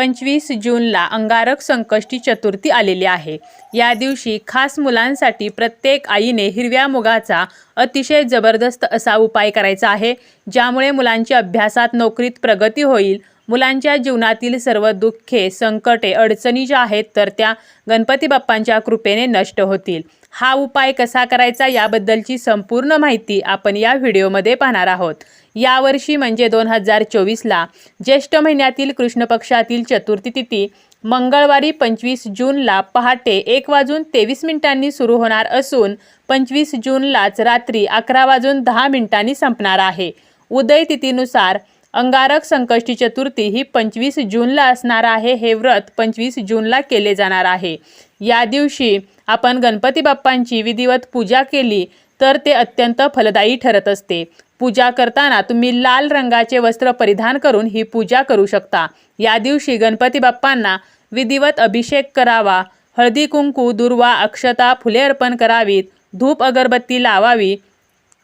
पंचवीस जूनला अंगारक संकष्टी चतुर्थी आलेली आहे. या दिवशी खास मुलांसाठी प्रत्येक आईने हिरव्या मुगाचा अतिशय जबरदस्त असा उपाय करायचा आहे ज्यामुळे मुलांची अभ्यासात नोकरीत प्रगती होईल. मुलांच्या जीवनातील सर्व दुःखे संकटे अडचणी ज्या आहेत तर त्या गणपती बाप्पांच्या कृपेने नष्ट होतील. हा उपाय कसा करायचा याबद्दलची संपूर्ण माहिती आपण या व्हिडिओमध्ये पाहणार आहोत. यावर्षी म्हणजे दोन हजार चोवीसला ज्येष्ठ महिन्यातील कृष्ण पक्षातील चतुर्थी तिथी मंगळवारी पंचवीस जूनला पहाटे एक वाजून तेवीस मिनिटांनी सुरू होणार असून पंचवीस जूनलाच रात्री अकरा वाजून दहा मिनिटांनी संपणार आहे. उदय तिथीनुसार अंगारक संकष्टी चतुर्थी ही पंचवीस जूनला असणार आहे. हे व्रत पंचवीस जूनला केले जाणार आहे. या दिवशी आपण गणपती बाप्पांची विधिवत पूजा केली तर ते अत्यंत फलदायी ठरत असते. पूजा करताना तुम्ही लाल रंगाचे वस्त्र परिधान करून ही पूजा करू शकता. या दिवशी गणपती बाप्पांना विधिवत अभिषेक करावा. हळदी कुंकू दुर्वा अक्षता फुले अर्पण करावीत. धूप अगरबत्ती लावावी.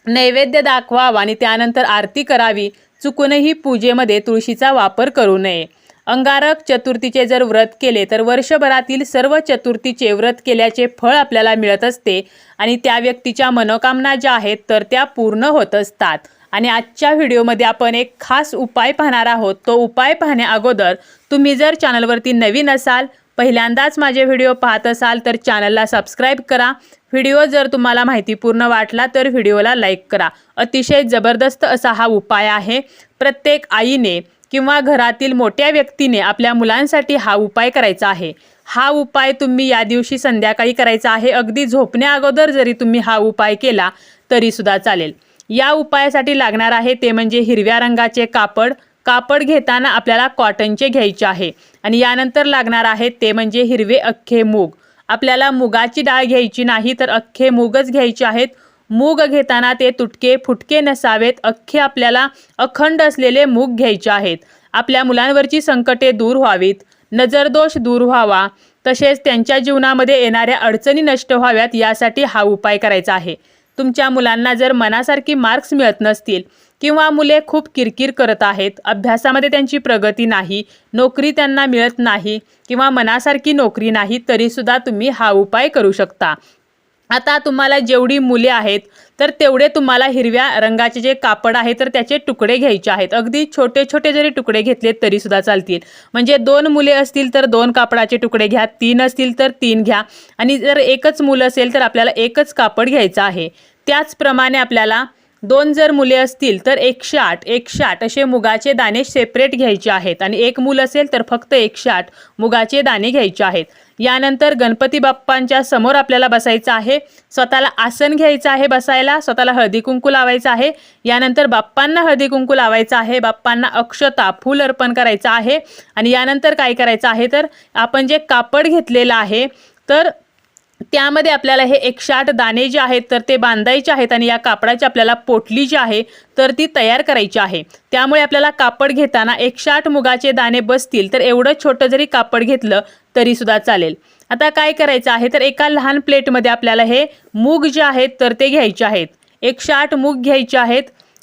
नैवेद्य दाखवावा आणि त्यानंतर आरती करावी. चुकूनही पूजेमध्ये तुळशीचा वापर करू नये. अंगारक चतुर्थीचे जर व्रत केले तर वर्षभरातील सर्व चतुर्थीचे व्रत केल्याचे फळ आपल्याला मिळत असते आणि त्या व्यक्तीच्या मनोकामना ज्या आहेत तर त्या पूर्ण होत असतात. आणि आजच्या व्हिडिओमध्ये आपण एक खास उपाय पाहणार आहोत. तो उपाय पाहण्या अगोदर तुम्ही जर चॅनलवरती नवीन असाल पहिल्यांदाच माझे व्हिडिओ पाहत असाल तर चॅनलला सबस्क्राईब करा. व्हिडिओ जर तुम्हाला माहितीपूर्ण वाटला तर व्हिडिओला लाईक करा. अतिशय जबरदस्त असा हा उपाय आहे. प्रत्येक आईने किंवा घरातील मोठ्या व्यक्तीने आपल्या मुलांसाठी हा उपाय करायचा आहे. हा उपाय तुम्ही या दिवशी संध्याकाळी करायचा आहे. अगदी झोपण्या अगोदर जरी तुम्ही हा उपाय केला तरीसुद्धा चालेल. या उपायासाठी लागणार आहे ते म्हणजे हिरव्या रंगाचे कापड. कापड घेताना आपल्याला कॉटनचे घ्यायचे आहे. आणि यानंतर लागणार आहे ते म्हणजे हिरवे अख्खे मूग. आपल्याला मुगाची डाळ घ्यायची नाही तर अख्खे मूगच घ्यायचे आहेत. मूग घेताना ते तुटके फुटके नसावेत. अख्खे आपल्याला अखंड असलेले मूग घ्यायचे आहेत. आपल्या मुलांवरची संकटे दूर व्हावीत. नजरदोष दूर व्हावा. तसेच त्यांच्या जीवनामध्ये येणाऱ्या अडचणी नष्ट व्हाव्यात यासाठी हा उपाय करायचा आहे. तुमच्या मुलांना जर मनासारखी मार्क्स मिळत नसतील किंवा मुले खूप किरकिर करत आहेत अभ्यासामध्ये त्यांची प्रगती नाही नोकरी त्यांना मिळत नाही किंवा मनासारखी नोकरी नाही तरीसुद्धा तुम्ही हा उपाय करू शकता. आता तुम्हाला जेवढी मुले आहेत तर तेवढे तुम्हाला हिरव्या रंगाचे जे कापड आहे तर त्याचे तुकडे घ्यायचे आहेत. अगदी छोटे छोटे जरी तुकडे घेतले तरीसुद्धा चालतील. म्हणजे दोन मुले असतील तर दोन कापडाचे तुकडे घ्या. तीन असतील तर तीन घ्या. आणि जर एकच मुलं असेल तर आपल्याला एकच कापड घ्यायचं आहे. त्याचप्रमाणे आपल्याला दोन जर मुले असतील तर एकशे आठ एकशे आठ असे मुगाचे दाणे सेपरेट घ्यायचे आहेत. आणि एक मूल असेल तर फक्त एकशे आठ मुगाचे दाणे घ्यायचे आहेत. यानंतर गणपती बाप्पांच्या समोर आपल्याला बसायचं आहे. स्वतःला आसन घ्यायचं आहे बसायला. स्वतःला हळदी कुंकू लावायचं आहे. यानंतर बाप्पांना हळदी कुंकू लावायचं आहे. बाप्पांना अक्षता फूल अर्पण करायचं आहे. आणि यानंतर काय करायचं आहे तर आपण जे कापड घेतलेलं आहे तर त्यामध्ये आपल्याला हे एकशे आठ दाणे जे आहेत तर ते बांधायचे आहेत आणि या कापडाची आपल्याला पोटली जी आहे तर ती तयार करायची आहे. त्यामुळे आपल्याला कापड घेताना एकशे आठ मुगाचे दाणे बसतील तर एवढं छोटं जरी कापड घेतलं तरीसुद्धा चालेल. आता काय करायचं आहे तर एका लहान प्लेटमध्ये आपल्याला हे मूग जे आहेत तर ते घ्यायचे आहेत. एकशे आठ मूग घ्यायचे आहेत.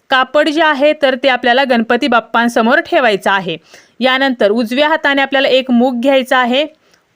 कापड जे आहे तर ते आपल्याला गणपती बाप्पांसमोर ठेवायचं आहे. यानंतर उजव्या हाताने आपल्याला एक मूग घ्यायचा आहे.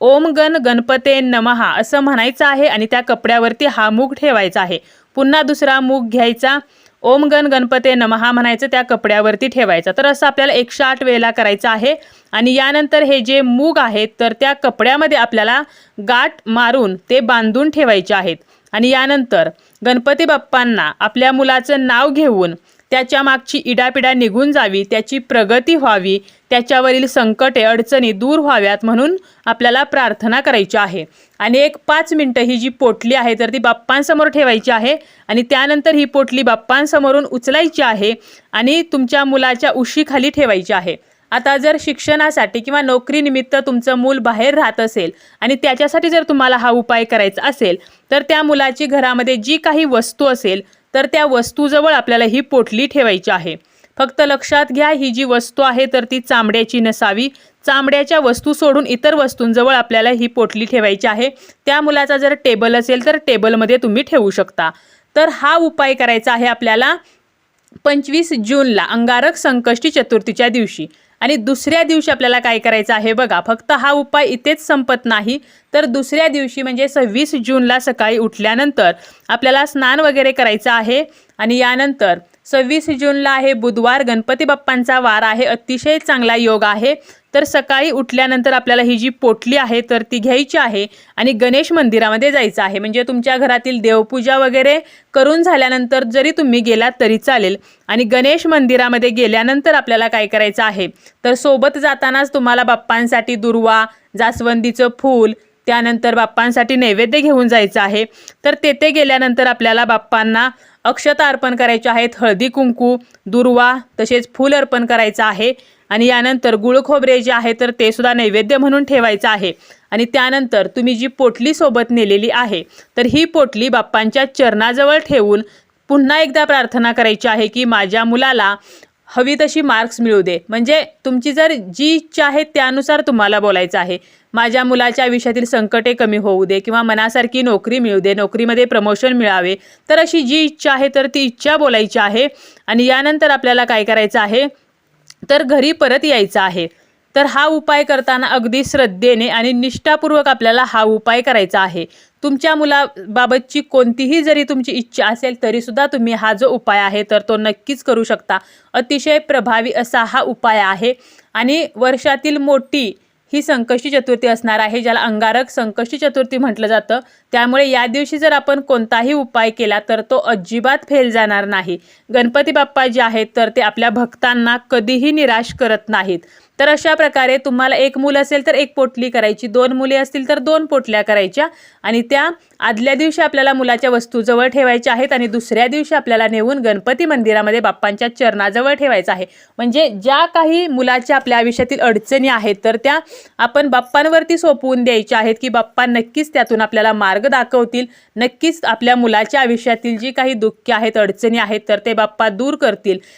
ओम गण गणपते नमहा असं म्हणायचं आहे आणि त्या कपड्यावरती हा मूग ठेवायचा आहे. पुन्हा दुसरा मूग घ्यायचा. ओम गण गणपते नमहा म्हणायचं त्या कपड्यावरती ठेवायचा. तर असं आपल्याला एकशे आठ वेळेला करायचं आहे. आणि यानंतर हे जे मूग आहेत तर त्या कपड्यामध्ये आपल्याला गाठ मारून ते बांधून ठेवायचे आहेत. आणि यानंतर गणपती बाप्पांना आपल्या मुलाचं नाव घेऊन त्याच्या मागची इडापिडा निघून जावी त्याची प्रगती व्हावी त्याच्यावरील संकटे अडचणी दूर व्हाव्यात म्हणून आपल्याला प्रार्थना करायची आहे. आणि एक पाच मिनटं ही जी पोटली आहे तर ती बाप्पांसमोर ठेवायची आहे आणि त्यानंतर ही पोटली बाप्पांसमोरून उचलायची आहे आणि तुमच्या मुलाच्या उशीखाली ठेवायची आहे. आता जर शिक्षणासाठी किंवा नोकरीनिमित्त तुमचं मूल बाहेर राहत असेल आणि त्याच्यासाठी जर तुम्हाला हा उपाय करायचा असेल तर त्या मुलाची घरामध्ये जी काही वस्तू असेल तर त्या वस्तूजवळ आपल्याला ही पोटली ठेवायची आहे. फक्त लक्षात घ्या ही जी वस्तू आहे तर ती चामड्याची नसावी. चामड्याच्या वस्तू सोडून इतर वस्तूंजवळ आपल्याला ही पोटली ठेवायची आहे. त्या मुलाचा जर टेबल असेल तर टेबलमध्ये तुम्ही ठेवू शकता. तर हा उपाय करायचा आहे आपल्याला पंचवीस जूनला अंगारक संकष्टी चतुर्थीच्या दिवशी. आणि दुसऱ्या दिवशी आपल्याला काय करायचं आहे बघा फक्त हा उपाय इथेच संपत नाही. तर दुसऱ्या दिवशी म्हणजे सव्वीस जूनला सकाळी उठल्यानंतर आपल्याला स्नान वगैरे करायचं आहे आणि यानंतर सव्वीस जूनला आहे बुधवार. गणपती बाप्पांचा वार आहे. अतिशय चांगला योग आहे. तर सकाळी उठल्यानंतर आपल्याला ही जी पोटली आहे तर ती घ्यायची आहे आणि गणेश मंदिरामध्ये जायचं आहे. म्हणजे तुमच्या घरातील देवपूजा वगैरे करून झाल्यानंतर जरी तुम्ही गेलात तरी चालेल. आणि गणेश मंदिरामध्ये गेल्यानंतर आपल्याला काय करायचं आहे? तर सोबत जातानाच तुम्हाला बाप्पांसाठी दुर्वा जास्वंदीचं फूल त्यानंतर बाप्पांसाठी नैवेद्य घेऊन जायचं आहे. तर तेथे गेल्यानंतर आपल्याला बाप्पांना अक्षता अर्पण करायचे आहेत. हळदी कुंकू दुर्वा तसेच फूल अर्पण करायचं आहे. आणि यानंतर गुळ खोबरे जे आहे तर ते सुद्धा नैवेद्य म्हणून ठेवायचं आहे. आणि त्यानंतर तुम्ही जी पोटली सोबत नेलेली आहे तर ही पोटली बाप्पांच्या चरणाजवळ ठेवून पुन्हा एकदा प्रार्थना करायची आहे की माझ्या मुलाला हवी तशी मार्क्स मिळू दे. म्हणजे तुमची जर जी इच्छा आहे त्यानुसार तुम्हाला बोलायचं आहे. माझ्या मुलाच्या आयुष्यातील संकटे कमी होऊ दे किंवा मनासारखी नोकरी मिळू दे नोकरीमध्ये प्रमोशन मिळावे तर अशी जी इच्छा आहे तर ती इच्छा बोलायची आहे. आणि यानंतर आपल्याला काय करायचं आहे? तर घरी परत यायचं आहे. तर हा उपाय करताना अगदी श्रद्धेने आणि निष्ठापूर्वक आपल्याला हा उपाय करायचा आहे. तुमच्या मुलाबाबतची कोणतीही जरी तुमची इच्छा असेल तरीसुद्धा तुम्ही हा जो उपाय आहे तर तो नक्कीच करू शकता. अतिशय प्रभावी असा हा उपाय आहे. आणि वर्षातील मोठी ही संकष्टी चतुर्थी असणार आहे ज्याला अंगारक संकष्टी चतुर्थी म्हटलं जातं. त्यामुळे या दिवशी जर आपण कोणताही उपाय केला तर तो अजिबात फेल जाणार नाही. गणपती बाप्पा जे आहेत तर ते आपल्या भक्तांना कधीही निराश करत नाहीत. तर अशा प्रकारे तुम्हाला एक मूल असेल तर एक पोटली करायची दोन मुले असतील तर दोन पोटल्या करायच्या आणि त्या आदल्या दिवशी आपल्याला मुलाच्या वस्तू जवळ ठेवायच्या आहेत आणि दुसऱ्या दिवशी आपल्याला नेऊन गणपती मंदिरामध्ये बाप्पांच्या चरणाजवळ ठेवायचं आहे. म्हणजे ज्या काही मुलाच्या आपल्या आयुष्यातील अडचणी आहेत तर त्या आपण बाप्पांवरती सोपवून द्यायच्या आहेत की बाप्पा नक्कीच त्यातून आपल्याला मार्ग दाखवतील. नक्कीच आपल्या मुलाच्या आयुष्यातील जी काही दुःख आहेत अडचणी आहेत तर ते बाप्पा दूर करतील.